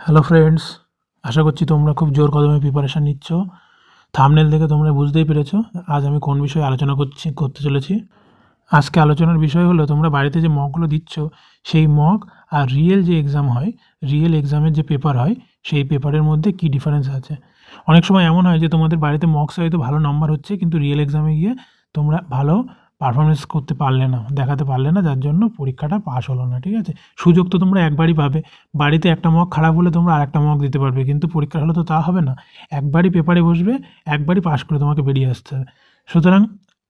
Hello friends আশা করছি তোমরা খুব জোর কদমে প্রিপারেশান নিচ্ছ। থামনেল দেখে তোমরা বুঝতেই পেরেছ, আজ আমি কোন বিষয়ে আলোচনা করছি, করতে চলেছি। আজকে আলোচনার বিষয় হলো, তোমরা বাড়িতে যে মকগুলো দিচ্ছ, সেই মক আর রিয়েল যে এক্সাম হয় রিয়েল এক্সামের যে পেপার হয়, সেই পেপারের মধ্যে কী ডিফারেন্স আছে? অনেক সময় এমন হয় যে তোমাদের বাড়িতে মকস হয়তো ভালো নাম্বার হচ্ছে, কিন্তু রিয়েল এক্সামে গিয়ে তোমরা ভালো পারফরমেন্স করতে পারলে না, দেখাতে পারলে না, যার জন্য পরীক্ষাটা পাস হলো না, ঠিক আছে? সুযোগ তো তোমরা একবারই পাবে। বাড়িতে একটা মক খারাপ হলে তোমরা আরেকটা মক দিতে পারবে, কিন্তু পরীক্ষা হলে তো তা হবে না। একবারই পেপারে বসবে, একবারই পাস করে তোমাকে বেরিয়ে আসতে হবে। সুতরাং,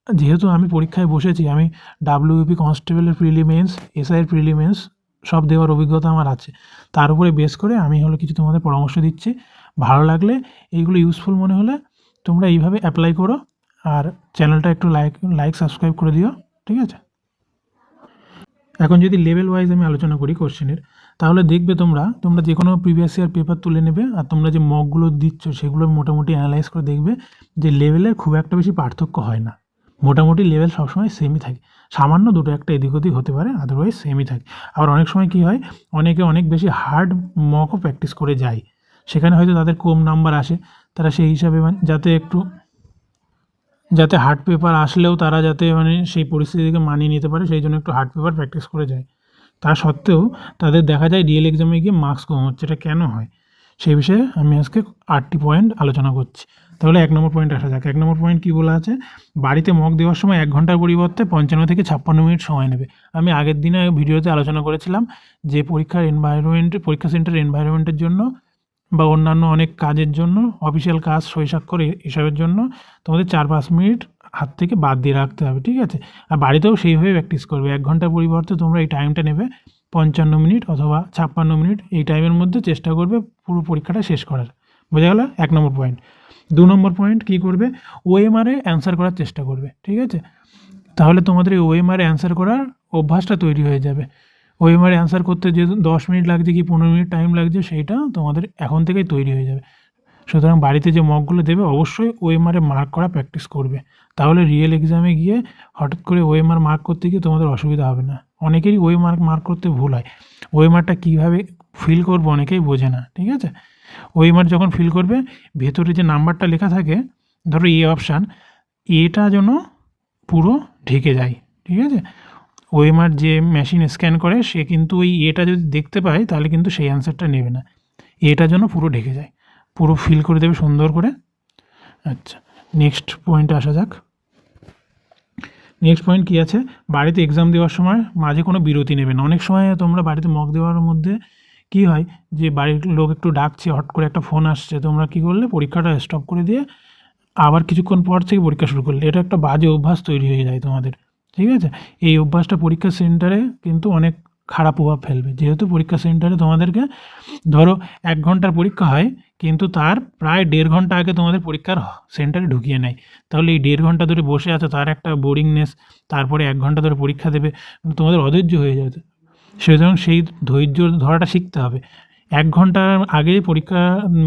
যেহেতু আমি পরীক্ষায় বসেছি, আমি ডাব্লিউপি কনস্টেবলের প্রিলিমেন্স এসআইয়ের প্রিলিমেন্স সব দেওয়ার অভিজ্ঞতা আমার আছে। তার উপরে বেস করে আমি হলো কিছু তোমাদের পরামর্শ দিচ্ছি। ভালো লাগলে, এইগুলো ইউজফুল মনে হলে তোমরা এইভাবে অ্যাপ্লাই করো। আর চ্যানেলটা একটু লাইক লাইক সাবস্ক্রাইব করে দিও, ঠিক আছে? এখন যদি লেভেল ওয়াইজ আমি আলোচনা করি কোশ্চেনের তাহলে দেখবে তোমরা তোমরা যে কোনো প্রিভিয়াস ইয়ার পেপার তুলে নেবে আর তোমরা যে মকগুলো দিচ্ছ সেগুলো মোটামুটি অ্যানালাইজ করে দেখবে যে লেভেলের খুব একটা বেশি পার্থক্য হয় না। মোটামুটি লেভেল সবসময় সেমই থাকে। সামান্য দুটো একটা এদিক ওদিক হতে পারে আদারওয়াইজ সেমই থাকে। আবার অনেক সময় কী হয়, অনেকে অনেক বেশি হার্ড মকও প্র্যাকটিস করে যায়। সেখানে হয়তো তাদের কম নাম্বার আসে, তারা সেই হিসাবে মানে যাতে একটু যাতে হার্ড পেপার আসলেও তারা যাতে মানে সেই পরিস্থিতিকে মানিয়ে নিতে পারে, সেই জন্য একটু হার্ড পেপার প্র্যাকটিস করে যায়। তা সত্ত্বেও তাদের দেখা যায় রিয়েল এক্সামে গিয়ে মার্কস কম হচ্ছে, এটা কেন হয়? সেই বিষয়ে আমি আজকে আটটি পয়েন্ট আলোচনা করছি। তাহলে এক নম্বর পয়েন্ট আসা যাক। এক নম্বর পয়েন্ট কী বলা আছে? বাড়িতে মক দেওয়ার সময় এক ঘণ্টার পরিবর্তে পঞ্চান্ন থেকে ছাপ্পান্ন মিনিট সময় নেবে। আমি আগের দিনে ভিডিওতে আলোচনা করেছিলাম যে পরীক্ষার এনভায়রনমেন্ট পরীক্ষা সেন্টার এনভায়রনমেন্টের জন্য বা অন্যান্য অনেক কাজের জন্য অফিসিয়াল কাজ সই স্বাক্ষর এসবের জন্য তোমাদের চার, পাঁচ মিনিট হাত থেকে বাদ দিয়ে রাখতে হবে, ঠিক আছে? আর বাড়িতেও সেইভাবে প্র্যাকটিস করবে। এক ঘণ্টার পরিবর্তে তোমরা এই টাইমটা নেবে পঞ্চান্ন মিনিট অথবা ছাপ্পান্ন মিনিট। এই টাইমের মধ্যে চেষ্টা করবে পুরো পরীক্ষাটা শেষ করার। বোঝা গেল? এক নম্বর পয়েন্ট দু নম্বর পয়েন্ট কী করবে? ওএমআরে অ্যান্সার করার চেষ্টা করবে, ঠিক আছে? তাহলে তোমাদের এই ওএমআরে অ্যান্সার করার অভ্যাসটা তৈরি হয়ে যাবে। ওএমআরে অ্যান্সার করতে যে দশ মিনিট লাগছে কি পনেরো মিনিট টাইম লাগছে, সেইটা তোমাদের এখন থেকেই তৈরি হয়ে যাবে। সুতরাং বাড়িতে যে মকগুলো দেবে, অবশ্যই ওএমআরে মার্ক করা প্র্যাকটিস করবে। তাহলে রিয়েল এক্সামে গিয়ে হঠাৎ করে ওএমআর মার্ক করতে গিয়ে তোমাদের অসুবিধা হবে না। অনেকেরই ওএমআর মার্ক মার্ক করতে ভুল হয়। ওএমআরটা কীভাবে ফিল করব অনেকেই বোঝে না, ঠিক আছে? ওএমআর যখন ফিল করবে, ভেতরে যে নাম্বারটা লেখা থাকে, ধরো এ অপশান এটা যেন পুরো ঢেকে যায়, ঠিক আছে? ওএমআর যে মেশিন স্ক্যান করে, সে কিন্তু ওই এটা যদি দেখতে পায়, তাহলে কিন্তু সেই অ্যান্সারটা নেবে না। এটা যেন পুরো ঢেকে যায়। পুরো ফিল করে দেবে সুন্দর করে। আচ্ছা নেক্সট পয়েন্টে আসা যাক। নেক্সট পয়েন্ট কী আছে? বাড়িতে এক্সাম দেওয়ার সময় মাঝে কোনো বিরতি নেবে না। অনেক সময় তোমরা বাড়িতে মক দেওয়ার মধ্যে কী হয় যে, বাড়ির লোক একটু ডাকছে, হট করে একটা ফোন আসছে, তোমরা কী করলে? পরীক্ষাটা স্টপ করে দিয়ে আবার কিছুক্ষণ পর থেকে পরীক্ষা শুরু করলে। এটা একটা বাজে অভ্যাস তৈরি হয়ে যায় তোমাদের। ঠিক আছে? এই অভ্যাসটা পরীক্ষা সেন্টারে কিন্তু অনেক খারাপ প্রভাব ফেলবে। যেহেতু পরীক্ষা সেন্টারে তোমাদেরকে ধরো এক ঘণ্টার পরীক্ষা হয়, কিন্তু তার প্রায় দেড় ঘণ্টা আগে তোমাদের পরীক্ষার সেন্টারে ঢুকিয়ে নেয়। তাহলে এই দেড় ঘণ্টা ধরে বসে আছে, তার একটা বোরিংনেস তারপরে এক ঘণ্টা ধরে পরীক্ষা দেবে, তোমাদের অধৈর্য হয়ে যাবে। সুতরাং সেই ধৈর্য ধরাটা শিখতে হবে। এক ঘণ্টার আগে পরীক্ষা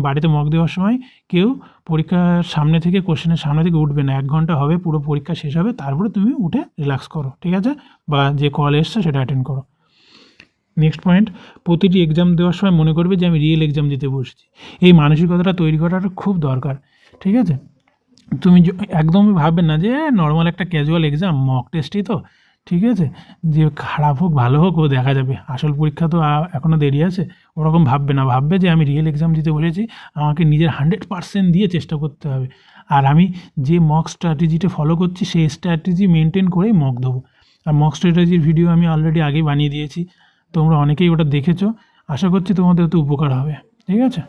বাড়িতে মক দেওয়ার সময় কেউ পরীক্ষার সামনে থেকে কোশ্চেনের সামনে থেকে উঠবে না। এক ঘণ্টা হবে, পুরো পরীক্ষা শেষ হবে, তারপরে তুমি উঠে রিল্যাক্স করো, ঠিক আছে? বা যে কল এসছে সেটা অ্যাটেন্ড করো। নেক্সট পয়েন্ট প্রতিটি এক্সাম দেওয়ার সময় মনে করবে যে আমি রিয়েল এক্সাম দিতে বসছি। এই মানসিকতাটা তৈরি করাটা খুব দরকার, ঠিক আছে? তুমি একদমই ভাববে না যে নর্মাল একটা ক্যাজুয়াল এক্সাম মক টেস্টই তো। ঠিক আছে? যে খারাপ হোক, ভালো হোক, ও দেখা যাবে। আসল পরীক্ষা তো এখনও দেরি আছে। ওরকম ভাববে না। ভাববে যে আমি রিয়েল এক্সাম দিতে বসেছি আমাকে নিজের হান্ড্রেড পার্সেন্ট দিয়ে চেষ্টা করতে হবে। আর আমি যে মক স্ট্র্যাটেজিটা ফলো করছি, সেই স্ট্র্যাটেজি মেনটেন করেই মক দেবো। আর মক স্ট্র্যাটেজির ভিডিও আমি অলরেডি আগেই বানিয়ে দিয়েছি। তোমরা অনেকেই ওটা দেখেছ। আশা করছি তোমাদের তো উপকার হবে। ঠিক আছে?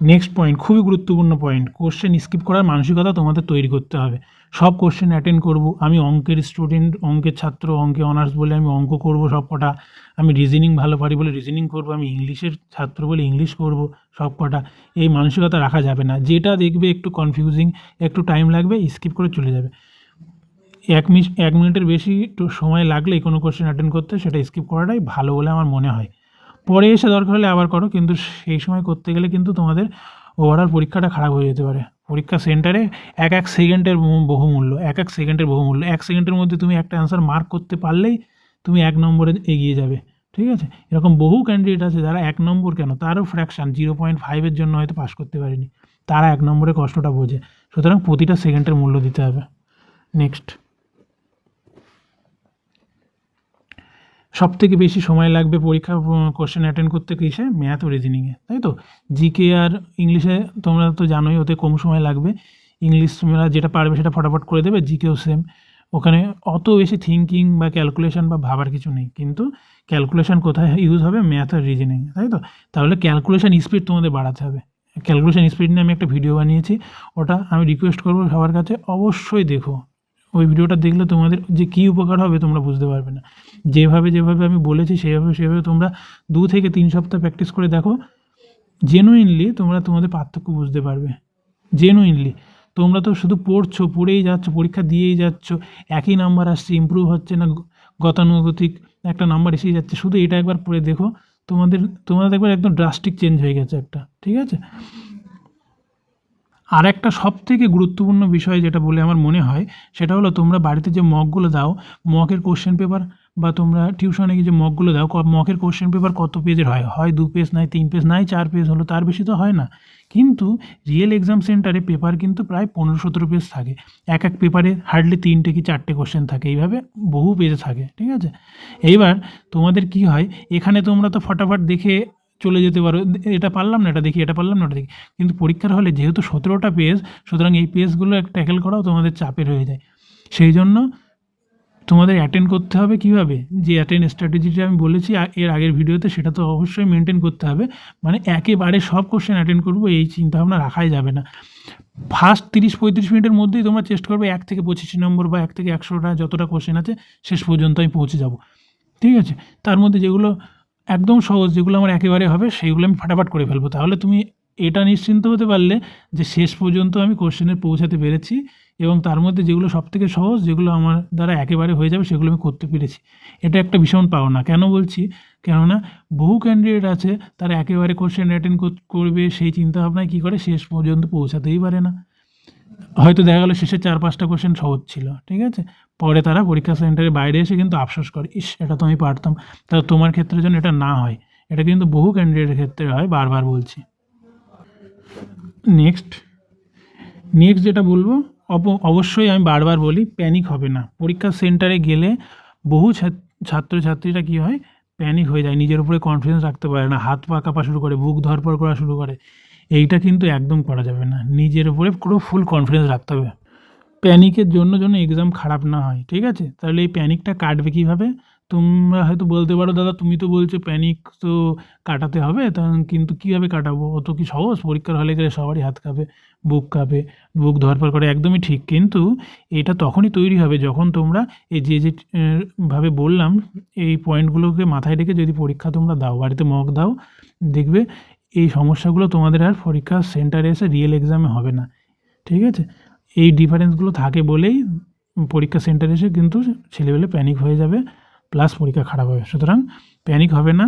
নেক্সট পয়েন্ট খুবই গুরুত্বপূর্ণ পয়েন্ট কোশ্চেন স্কিপ করার মানসিকতা তোমাদের তৈরি করতে হবে। সব কোশ্চেন অ্যাটেন্ড করব, আমি অঙ্কের স্টুডেন্ট অঙ্কের ছাত্র, অঙ্কে অনার্স বলে আমি অঙ্ক করব সব কটা। আমি রিজনিং ভালো পারি বলে রিজনিং করব, আমি ইংলিশের ছাত্র বলে ইংলিশ করব সব কটা। এই মানসিকতা রাখা যাবে না। যেটা দেখবে একটু কনফিউজিং একটু টাইম লাগবে স্কিপ করে চলে যাবে। এক মিনিট, এক মিনিটের বেশি সময় লাগলেই কোনো কোশ্চেন অ্যাটেন্ড করতে সেটা স্কিপ করাটাই ভালো বলে আমার মনে হয়। পরে এসে দরকার হলে আবার করো, কিন্তু সেই সময় করতে গেলে কিন্তু তোমাদের ওভারঅল পরীক্ষাটা খারাপ হয়ে যেতে পারে। পরীক্ষা সেন্টারে এক এক সেকেন্ডের বহু- বহুমূল্য এক এক সেকেন্ডের বহুমূল্য এক সেকেন্ডের মধ্যে তুমি একটা অ্যান্সার মার্ক করতে পারলেই তুমি এক নম্বরে এগিয়ে যাবে, ঠিক আছে? এরকম বহু ক্যান্ডিডেট আছে যারা এক নম্বর কেন? তারও ফ্র্যাকশান জিরো পয়েন্ট ফাইভের জন্য হয়তো পাস করতে পারেনি। তারা এক নম্বরে কষ্টটা বোঝে। সুতরাং প্রতিটা সেকেন্ডের মূল্য দিতে হবে। নেক্সট সব থেকে বেশি সময় লাগবে পরীক্ষা কোশ্চেন অ্যাটেন্ড করতে কিসে ম্যাথ ও রিজনিংয়ে তাই তো? জিকে আর ইংলিশে তোমরা তো জানোই ওতে কম সময় লাগবে। ইংলিশ তোমরা যেটা পারবে সেটা ফটাফট করে দেবে জিকেও সেম ওখানে অত বেশি থিঙ্কিং বা ক্যালকুলেশন বা ভাবার কিছু নেই, কিন্তু ক্যালকুলেশন কোথায় ইউজ হবে? ম্যাথ আর রিজনিং তাই তো? তাহলে ক্যালকুলেশন স্পিড তোমাদের বাড়াতে হবে। ক্যালকুলেশন স্পিড নিয়ে আমি একটা ভিডিও বানিয়েছি, ওটা আমি রিকোয়েস্ট করব সবার কাছে। অবশ্যই দেখো। ওই ভিডিওটা দেখলে তোমাদের যে কী উপকার হবে তোমরা বুঝতে পারবে না। যেভাবে যেভাবে আমি বলেছি, সেভাবে সেভাবে তোমরা দু থেকে তিন সপ্তাহ প্র্যাকটিস করে দেখো। জেনুইনলি তোমরা তোমাদের পার্থক্য বুঝতে পারবে। জেনুইনলি তোমরা তো শুধু পড়ছো, পড়েই যাচ্ছ, পরীক্ষা দিয়েই যাচ্ছ, একই নাম্বার আসছে ইমপ্রুভ হচ্ছে না, গতানুগতিক একটা নাম্বার এসেই যাচ্ছে। শুধু এটা একবার পড়ে দেখো, তোমাদের তোমাদের একবার একদম ড্রাস্টিক চেঞ্জ হয়ে গেছে একটা, ঠিক আছে? আর একটা সব থেকে গুরুত্বপূর্ণ বিষয় যেটা বলে আমার মনে হয়, সেটা হলো তোমরা বাড়িতে যে মকগুলো দাও মকের কোশ্চেন পেপার বা তোমরা টিউশনে গিয়ে যে মকগুলো দাও মকের কোশ্চেন পেপার কত পেজের হয়? হয় দু পেজ, নাই তিন পেজ, নাই চার পেজ হলো, তার বেশি তো হয় না। কিন্তু রিয়েল এক্সাম সেন্টারে পেপার কিন্তু প্রায় পনেরো সতেরো পেজ থাকে। এক এক পেপারে হার্ডলি তিনটে কি চারটে কোশ্চেন থাকে, এইভাবে বহু পেজে থাকে, ঠিক আছে? এইবার তোমাদের কি হয়, এখানে তোমরা তো ফটাফট দেখে চলে যেতে পারো। এটা পারলাম না, এটা দেখি, এটা পারলাম না, এটা দেখি। কিন্তু পরীক্ষার হলে যেহেতু সতেরোটা পেজ, সুতরাং এই পেজগুলো ট্যাকেল করাও তোমাদের চাপের হয়ে যায়। সেই জন্য তোমাদের অ্যাটেন্ড করতে হবে কীভাবে? যে অ্যাটেন্ড স্ট্র্যাটেজিটা আমি বলেছি এর আগের ভিডিওতে সেটা তো অবশ্যই মেনটেন করতে হবে। মানে একেবারে সব কোশ্চেন অ্যাটেন্ড করব, এই চিন্তাভাবনা রাখাই যাবে না। ফার্স্ট তিরিশ, পঁয়ত্রিশ মিনিটের মধ্যেই তোমরা চেষ্টা করবে এক থেকে পঁচিশি নম্বর বা এক থেকে একশোটা যতটা কোশ্চেন আছে, শেষ পর্যন্ত আমি পৌঁছে যাব। ঠিক আছে? তার মধ্যে যেগুলো একদম সহজ, যেগুলো আমার একেবারে হবে, সেইগুলো আমি ফাটাফাট করে ফেলব। তাহলে তুমি এটা নিশ্চিন্ত হতে পারলে যে শেষ পর্যন্ত আমি কোশ্চেনে পৌঁছাতে পেরেছি এবং তার মধ্যে যেগুলো সব থেকে সহজ, যেগুলো আমার দ্বারা একেবারে হয়ে যাবে, সেগুলো আমি করতে পেরেছি। এটা একটা ভীষণ পাওনা। কেন বলছি? কেননা বহু ক্যান্ডিডেট আছে, তারা একেবারে কোশ্চেন অ্যাটেন্ড করবে, সেই চিন্তাভাবনায় কী করে? শেষ পর্যন্ত পৌঁছাতেই পারে না। হয়তো দেখা গেলো শেষে চার পাঁচটা কোশ্চেন সহজ ছিল, ঠিক আছে? পরে তারা পরীক্ষা সেন্টারের বাইরে এসে কিন্তু আফসোস করে, ইস, এটা তো আমি পারতাম। তা তোমার ক্ষেত্রে যেন এটা না হয়। এটা কিন্তু বহু ক্যান্ডিডেটের ক্ষেত্রে হয়, বারবার বলছি। নেক্সট নেক্সট যেটা বলব, অব- অবশ্যই আমি বারবার বলি প্যানিক হবে না। পরীক্ষা সেন্টারে গেলে বহু ছাত- ছাত্রছাত্রীরা কী হয়? প্যানিক হয়ে যায়, নিজের উপরে কনফিডেন্স রাখতে পারে না, হাত পা কাঁপা শুরু করে, বুক ধরপড় করা শুরু করে। এইটা কিন্তু একদম করা যাবে না। নিজের উপরে পুরো ফুল কনফিডেন্স রাখতে হবে। প্যানিকের জন্য যেন এক্সাম খারাপ না হয়, ঠিক আছে? তাহলে এই প্যানিকটা কাটবে কীভাবে? তোমরা হয়তো বলতে পারো, দাদা, তুমি তো বলছো প্যানিক তো কাটাতে হবে কিন্তু কীভাবে কাটাবো? অত কি সহজ? পরীক্ষার হলে গেলে সবারই হাত কাঁপে, বুক কাঁপে, বুক ধরপড় করে, একদমই ঠিক। কিন্তু এটা তখনই তৈরি হবে যখন তোমরা এই যে যে ভাবে বললাম, এই পয়েন্টগুলোকে মাথায় রেখে যদি পরীক্ষা তোমরা দাও, বাড়িতে মক দাও, দেখবে এই সমস্যাগুলো তোমাদের আর পরীক্ষা সেন্টারে এসে রিয়েল এক্সামে হবে না, ঠিক আছে? এই ডিফারেন্সগুলো থাকে বলেই পরীক্ষা সেন্টারে এসে কিন্তু ছেলেবেলে প্যানিক হয়ে যাবে প্লাস পরীক্ষা খারাপ হবে। সুতরাং প্যানিক হবে না।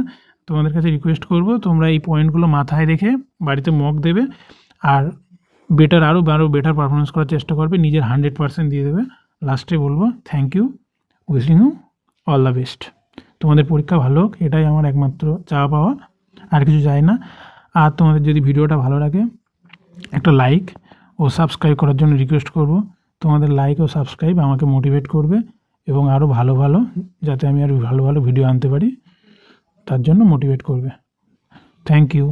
তোমাদের কাছে রিকোয়েস্ট করব, তোমরা এই পয়েন্টগুলো মাথায় রেখে বাড়িতে মক দেবে, আর বেটার আরও আরও বেটার পারফরমেন্স করার চেষ্টা করবে, নিজের হান্ড্রেড পার্সেন্ট দিয়ে দেবে। লাস্টে বলব thank you wishing you all the best তোমাদের পরীক্ষা ভালো হোক, এটাই আমার একমাত্র চাওয়া পাওয়া, আর কিছু যায় না। আর তোমাদের যদি ভিডিওটা ভালো লাগে, একটা লাইক ও সাবস্ক্রাইব করার জন্য রিকোয়েস্ট করব। তোমাদের লাইক ও সাবস্ক্রাইব আমাকে মোটিভেট করবে এবং আরও ভালো ভালো, যাতে আমি আরও ভালো ভালো ভিডিও আনতে পারি, তার জন্য মোটিভেট করবে। Thank you